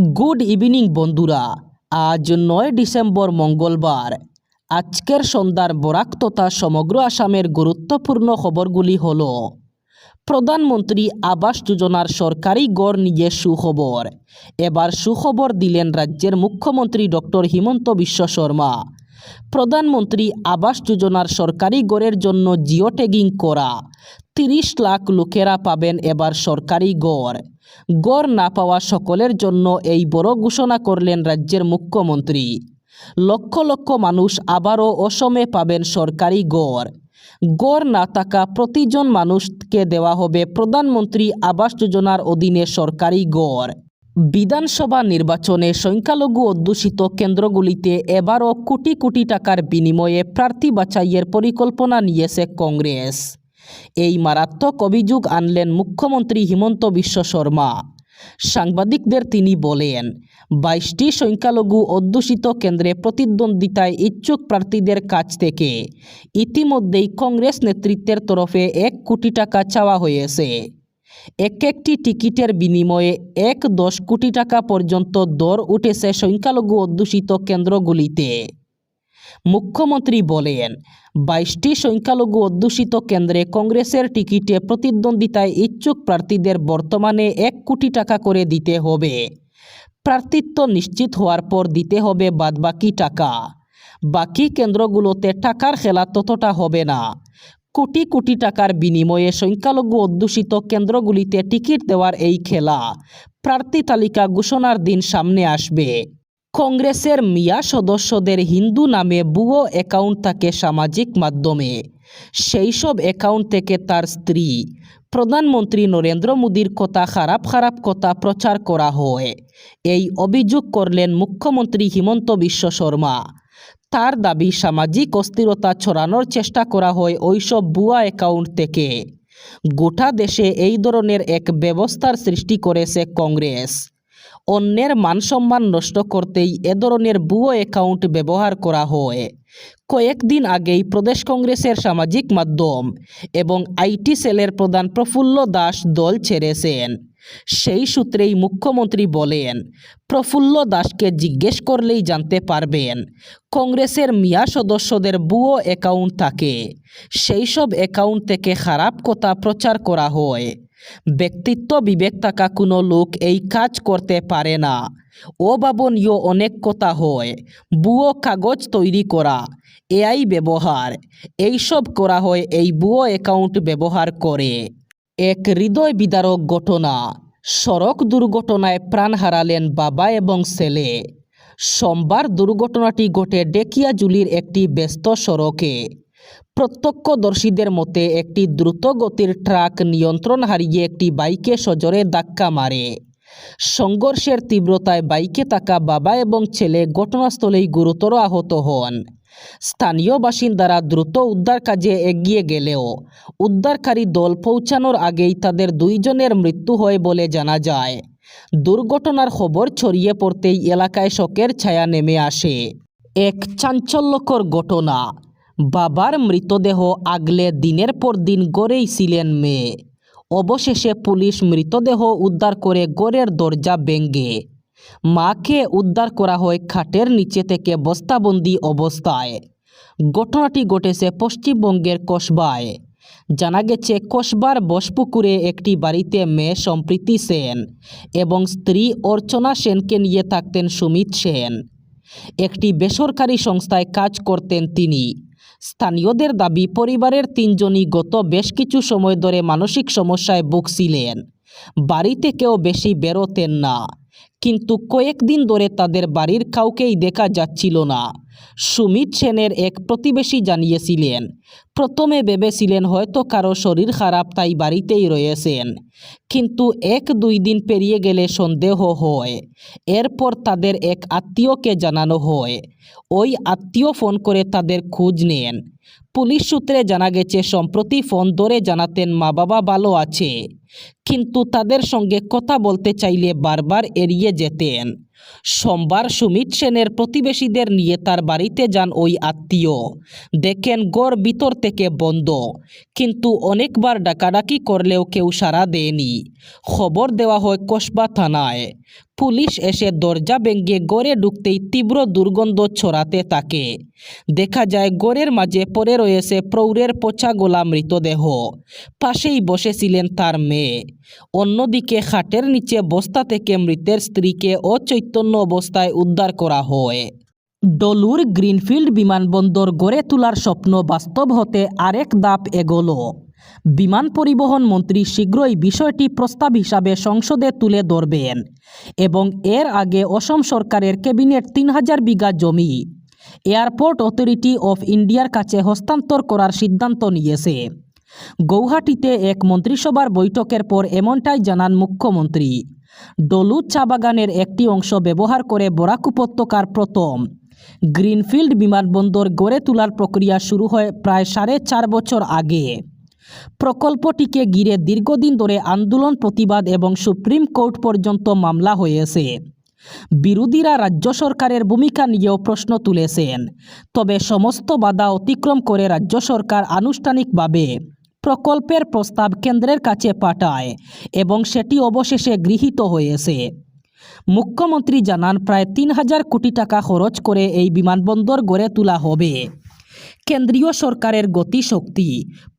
Good evening বন্ধুরা। আজ নয় ডিসেম্বর মঙ্গলবার। আজকের সন্ধ্যার বরাক তথা সমগ্র আসামের গুরুত্বপূর্ণ খবরগুলি হল, প্রধানমন্ত্রী আবাস যোজনার সরকারি গড় নিয়ে সুখবর। এবার সুখবর দিলেন রাজ্যের মুখ্যমন্ত্রী ডক্টর হিমন্ত বিশ্ব শর্মা। প্রধানমন্ত্রী আবাস যোজনার সরকারি গড়ের জন্য জিও ট্যাগিং করা। তিরিশ লাখ লোকেরা পাবেন এবার সরকারি গড়। গড় না পাওয়া সকলের জন্য এই বড় ঘোষণা করলেন রাজ্যের মুখ্যমন্ত্রী। লক্ষ লক্ষ মানুষ আবারও অসমে পাবেন সরকারি গড়। গড় না থাকা প্রতিজন মানুষকে দেওয়া হবে প্রধানমন্ত্রী আবাস যোজনার অধীনে সরকারি গড়। বিধানসভা নির্বাচনে সংখ্যালঘু অধ্যুষিত কেন্দ্রগুলিতে এবারও কোটি কোটি টাকার বিনিময়ে প্রার্থী বাছাইয়ের পরিকল্পনা নিয়েছে কংগ্রেস। এই মারাত্মক অভিযোগ আনলেন মুখ্যমন্ত্রী হিমন্ত বিশ্ব শর্মা। সাংবাদিকদের তিনি বলেন, বাইশটি সংখ্যালঘু অধ্যুষিত কেন্দ্রে প্রতিদ্বন্দ্বিতায় ইচ্ছুক প্রার্থীদের কাছ থেকে ইতিমধ্যেই কংগ্রেস নেতৃত্বের তরফে এক কোটি টাকা চাওয়া হয়েছে। এক একটি টিকিটের বিনিময়ে এক দশ কোটি টাকা পর্যন্ত দর উঠেছে সংখ্যালঘু অধ্যুষিত কেন্দ্রগুলিতে। মুখ্যমন্ত্রী বলেন, বাইশটি সংখ্যালঘু অধ্যুষিত কেন্দ্রে কংগ্রেসের টিকিটে প্রতিদ্বন্দ্বিতায় ইচ্ছুক প্রার্থীদের বর্তমানে এক কোটি টাকা করে দিতে হবে। প্রার্থিত্ব নিশ্চিত হওয়ার পর দিতে হবে বাদবাকি টাকা। বাকি কেন্দ্রগুলোতে টাকার খেলা ততটা হবে না। কোটি কোটি টাকার বিনিময়ে সংখ্যালঘু অধ্যুষিত কেন্দ্রগুলিতে টিকিট দেওয়ার এই খেলা প্রার্থী তালিকা ঘোষণার দিন সামনে আসবে। কংগ্রেসের মিয়া সদস্যদের হিন্দু নামে ভুয়ো অ্যাকাউন্ট থাকে সামাজিক মাধ্যমে। সেই সব অ্যাকাউন্ট থেকে তার স্ত্রী, প্রধানমন্ত্রী নরেন্দ্র মোদীর কথা খারাপ খারাপ কথা প্রচার করা হয়। এই অভিযোগ করলেন মুখ্যমন্ত্রী হিমন্ত বিশ্ব শর্মা। তার দাবি, সামাজিক অস্থিরতা ছড়ানোর চেষ্টা করা হয় ওইসব ভুয়া অ্যাকাউন্ট থেকে। গোটা দেশে এই ধরনের এক ব্যবস্থার সৃষ্টি করেছে কংগ্রেস। অন্যের মানসম্মান নষ্ট করতেই এ ধরনের ভুয়ো অ্যাকাউন্ট ব্যবহার করা হয়। কয়েকদিন আগেই প্রদেশ কংগ্রেসের সামাজিক মাধ্যম এবং আইটি সেলের প্রধান প্রফুল্ল দাস দল ছেড়েছেন। সেই সূত্রেই মুখ্যমন্ত্রী বলেন, প্রফুল্ল দাসকে জিজ্ঞেস করলেই জানতে পারবেন, কংগ্রেসের মিয়া সদস্যদের ভুয়ো অ্যাকাউন্ট থাকে। সেই সব অ্যাকাউন্ট থেকে খারাপ কথা প্রচার করা হয়। ব্যক্তিত্ব বিবেক থাকা কোনো লোক এই কাজ করতে পারে না। অভাবনীয় অনেক কথা হয়। বুয়ো কাগজ তৈরি করা, এআই ব্যবহার, এইসব করা হয় এই বুয়ো অ্যাকাউন্ট ব্যবহার করে। এক হৃদয় বিদারক ঘটনা, সড়ক দুর্ঘটনায় প্রাণ হারালেন বাবা এবং ছেলে। সোমবার দুর্ঘটনাটি ঘটে ডেকিয়াজুলির একটি ব্যস্ত সড়কে। প্রত্যক্ষদর্শীদের মতে, একটি দ্রুতগতির ট্রাক নিয়ন্ত্রণ হারিয়ে একটি বাইকে সজোরে ধাক্কা মারে। সংঘর্ষের তীব্রতায় বাইকে থাকা বাবা এবং ছেলে ঘটনাস্থলেই গুরুতর আহত হন। স্থানীয় বাসিন্দারা দ্রুত উদ্ধার কাজে এগিয়ে গেলেও, উদ্ধারকারী দল পৌঁছানোর আগেই তাদের দুইজনের মৃত্যু হয় বলে জানা যায়। দুর্ঘটনার খবর ছড়িয়ে পড়তেই এলাকায় শোকের ছায়া নেমে আসে। এক চাঞ্চল্যকর ঘটনা। বাবার মৃতদেহ আগলে দিনের পর দিন গড়েই ছিলেন মেয়ে। অবশেষে পুলিশ মৃতদেহ উদ্ধার করে গড়ের দরজা ভেঙ্গে মাকে উদ্ধার করা হয় খাটের নিচে থেকে বস্তাবন্দি অবস্থায়। ঘটনাটি ঘটেছে পশ্চিমবঙ্গের কসবায়। জানা গেছে, কসবার বসপুকুরে একটি বাড়িতে মেয়ে সম্প্রীতি সেন এবং স্ত্রী অর্চনা সেনকে নিয়ে থাকতেন সুমিত সেন। একটি বেসরকারি সংস্থায় কাজ করতেন তিনি। স্থানীয়দের দাবি, পরিবারের তিনজনই গত বেশ কিছু সময় ধরে মানসিক সমস্যায় ভুগছিলেন। বাড়িতে কেউ বেশি বেরোতেন না। কিন্তু কয়েকদিন ধরে তাদের বাড়ির কাউকেই দেখা যাচ্ছিল না। সুমিত সেনের এক প্রতিবেশী জানিয়েছিলেন, প্রথমে ভেবেছিলেন হয়তো কারও শরীর খারাপ, তাই বাড়িতেই রয়েছেন। কিন্তু এক দুই দিন পেরিয়ে গেলে সন্দেহ হয়। এরপর তাদের এক আত্মীয়কে জানানো হয়। ওই আত্মীয় ফোন করে তাদের খোঁজ নেন। পুলিশ সূত্রে জানা গেছে, সম্প্রতি ফোন ধরে জানাতেন মা বাবা ভালো আছে। কিন্তু তাদের সঙ্গে কথা বলতে চাইলে বারবার এড়িয়ে যেতেন। সোমবার সুমিত সেনের প্রতিবেশীদের নিয়ে তার বাড়িতে যান ওই আত্মীয়। দেখেন গড় ভিতর থেকে বন্ধ। কিন্তু অনেকবার ডাকাডাকি করলেও কেউ সাড়া দেয়নি। খবর দেওয়া হয় কসবা থানায়। পুলিশ এসে দরজা ভেঙে গড়ে ঢুকতেই তীব্র দুর্গন্ধ ছড়াতে থাকে। দেখা যায়, গড়ের মাঝে পড়ে রয়েছে প্রৌঢ়ের পচা গোলা মৃতদেহ। পাশেই বসেছিলেন তার মেয়ে। অন্যদিকে খাটের নিচে বস্তা থেকে মৃতের স্ত্রীকে অচৈতন্য অবস্থায় উদ্ধার করা হয়। ডলুর গ্রিনফিল্ড বিমানবন্দর গড়ে তোলার স্বপ্ন বাস্তব হতে আরেক দাপ এগোলো। বিমান পরিবহন মন্ত্রী শীঘ্রই বিষয়টি প্রস্তাব হিসাবে সংসদে তুলে ধরবেন এবং এর আগে অসম সরকারের ক্যাবিনেট তিন হাজার বিঘা জমি, এয়ারপোর্ট অথরিটি অফ ইন্ডিয়ার কাছে হস্তান্তর করার সিদ্ধান্ত নিয়েছে। গৌহাটিতে এক মন্ত্রিসভার বৈঠকের পর এমনটাই জানান মুখ্যমন্ত্রী। ডলু চা বাগানের একটি অংশ ব্যবহার করে বরাক উপত্যকার প্রথম গ্রিনফিল্ড বিমানবন্দর গড়ে তোলার প্রক্রিয়া শুরু হয় প্রায় সাড়ে চার বছর আগে। প্রকল্পটিকে ঘিরে দীর্ঘদিন ধরে আন্দোলন, প্রতিবাদ এবং সুপ্রিম কোর্ট পর্যন্ত মামলা হয়েছে। বিরোধীরা রাজ্য সরকারের ভূমিকা নিয়েও প্রশ্ন তুলেছেন। তবে সমস্ত বাধা অতিক্রম করে রাজ্য সরকার আনুষ্ঠানিকভাবে প্রকল্পের প্রস্তাব কেন্দ্রের কাছে পাঠায় এবং সেটি অবশেষে গৃহীত হয়েছে। মুখ্যমন্ত্রী জানান, প্রায় তিন হাজার কোটি টাকা খরচ করে এই বিমানবন্দর গড়ে তোলা হবে। কেন্দ্রীয় সরকারের গতিশক্তি।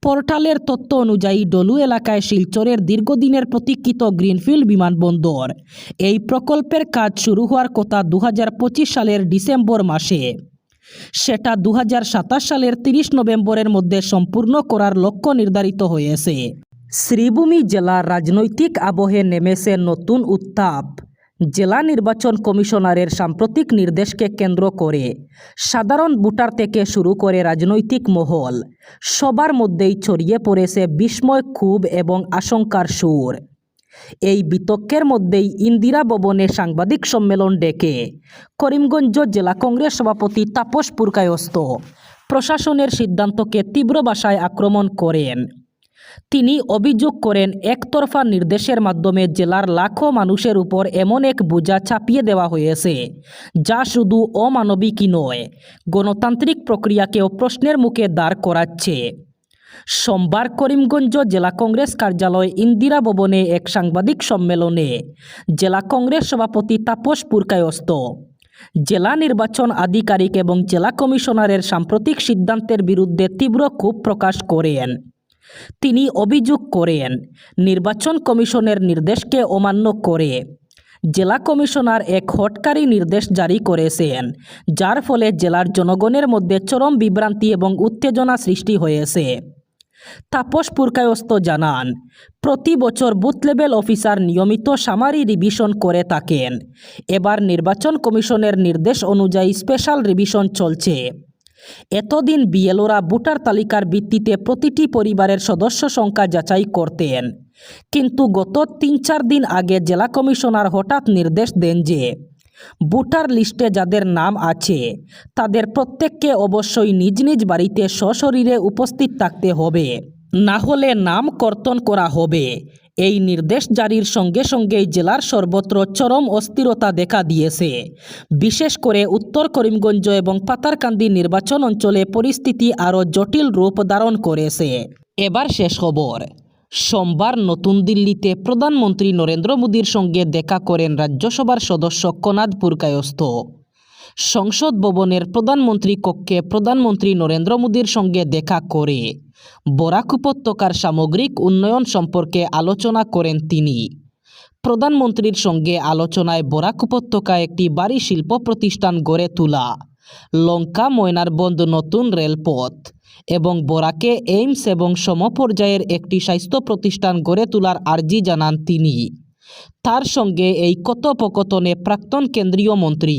পোর্টালের তথ্য অনুযায়ী ডলু এলাকায় শিলচরের দীর্ঘদিনের প্রতীক্ষিত গ্রিনফিল্ড বিমানবন্দর। এই প্রকল্পের কাজ শুরু হওয়ার কথা দু হাজার পঁচিশ সালের ডিসেম্বর মাসে। সেটা দু হাজার সাতাশ সালের তিরিশ নভেম্বরের মধ্যে সম্পূর্ণ করার লক্ষ্য নির্ধারিত হয়েছে। শ্রীভূমি জেলার রাজনৈতিক আবহে নেমেছে নতুন উত্তাপ। জেলা নির্বাচন কমিশনারের সাম্প্রতিক নির্দেশকে কেন্দ্র করে সাধারণ ভোটার থেকে শুরু করে রাজনৈতিক মহল, সবার মধ্যেই ছড়িয়ে পড়েছে বিস্ময়, ক্ষোভ এবং আশঙ্কার সুর। এই বিতর্কের মধ্যেই ইন্দিরা ভবনে সাংবাদিক সম্মেলন ডেকে করিমগঞ্জ জেলা কংগ্রেস সভাপতি তাপস পুরকায়স্ত প্রশাসনের সিদ্ধান্তকে তীব্র ভাষায় আক্রমণ করেন। তিনি অভিযোগ করেন, একতরফা নির্দেশের মাধ্যমে জেলার লাখো মানুষের উপর এমন এক বোঝা চাপিয়ে দেওয়া হয়েছে, যা শুধু অমানবিকই নয়, গণতান্ত্রিক প্রক্রিয়াকেও প্রশ্নের মুখে দাঁড় করাচ্ছে। সোমবার করিমগঞ্জ জেলা কংগ্রেস কার্যালয় ইন্দিরা ভবনে এক সাংবাদিক সম্মেলনে জেলা কংগ্রেস সভাপতি তাপস পুরকায়স্ত জেলা নির্বাচন আধিকারিক এবং জেলা কমিশনারের সাম্প্রতিক সিদ্ধান্তের বিরুদ্ধে তীব্র ক্ষোভ প্রকাশ করেন। তিনি অভিযোগ করেন, নির্বাচন কমিশনের নির্দেশকে অমান্য করে জেলা কমিশনার এক হটকারী নির্দেশ জারি করেছেন, যার ফলে জেলার জনগণের মধ্যে চরম বিভ্রান্তি এবং উত্তেজনা সৃষ্টি হয়েছে। তাপস পুরকায়স্ত জানান, প্রতি বছর বুথ লেভেল অফিসার নিয়মিত সামারি রিভিশন করে থাকেন। এবার নির্বাচন কমিশনের নির্দেশ অনুযায়ী স্পেশাল রিভিশন চলছে। এতদিন বিএলওরা ভোটার তালিকার ভিত্তিতে প্রতিটি পরিবারের সদস্য সংখ্যা যাচাই করতেন। কিন্তু গত তিন চার দিন আগে জেলা কমিশনার হঠাৎ নির্দেশ দেন যে, ভোটার লিস্টে যাদের নাম আছে, তাদের প্রত্যেককে অবশ্যই নিজ নিজ বাড়িতে সশরীরে উপস্থিত থাকতে হবে। না হলে নাম কর্তন করা হবে। এই নির্দেশ জারির সঙ্গে সঙ্গেই জেলার সর্বত্র চরম অস্থিরতা দেখা দিয়েছে। বিশেষ করে উত্তর করিমগঞ্জ এবং পাতারকান্দি নির্বাচন অঞ্চলে পরিস্থিতি আরও জটিল রূপ ধারণ করেছে। এবার শেষ খবর। সোমবার নতুন দিল্লিতে প্রধানমন্ত্রী নরেন্দ্র মোদীর সঙ্গে দেখা করেন রাজ্যসভার সদস্য কনাদ পুরকায়স্ত সংসদ ভবনের প্রধানমন্ত্রী কক্ষে প্রধানমন্ত্রী নরেন্দ্র মোদীর সঙ্গে দেখা করে বরাক উপত্যকার সামগ্রিক উন্নয়ন সম্পর্কে আলোচনা করেন তিনি। প্রধানমন্ত্রীর সঙ্গে আলোচনায় বরাক উপত্যকায় একটি বাড়ি শিল্প প্রতিষ্ঠান গড়ে তোলা, লঙ্কা ময়নারবন্দ নতুন রেলপথ এবং বরাকে এইমস এবং সমপর্যায়ের একটি স্বাস্থ্য প্রতিষ্ঠান গড়ে তোলার আর্জি জানান তিনি। তার সঙ্গে এই কথোপকথনে প্রাক্তন কেন্দ্রীয় মন্ত্রী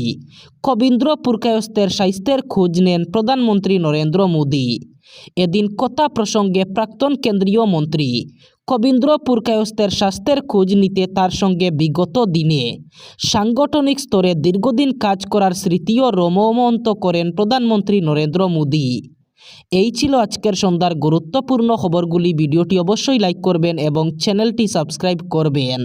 কবীন্দ্র পুরকায়স্তের স্বাস্থ্যের খোঁজ নেন প্রধানমন্ত্রী নরেন্দ্র মোদী। এদিন কথা প্রসঙ্গে প্রাক্তন কেন্দ্রীয় মন্ত্রী কবীন্দ্র পুরকায়স্তের স্বাস্থ্যের খোঁজ নিতে তার সঙ্গে বিগত দিনে সাংগঠনিক স্তরে দীর্ঘদিন কাজ করার স্মৃতিও রোমমন্ত করেন প্রধানমন্ত্রী নরেন্দ্র মোদী। এই ছিল আজকের সন্ধ্যার গুরুত্বপূর্ণ খবরগুলি। ভিডিওটি অবশ্যই লাইক করবেন এবং চ্যানেলটি সাবস্ক্রাইব করবেন।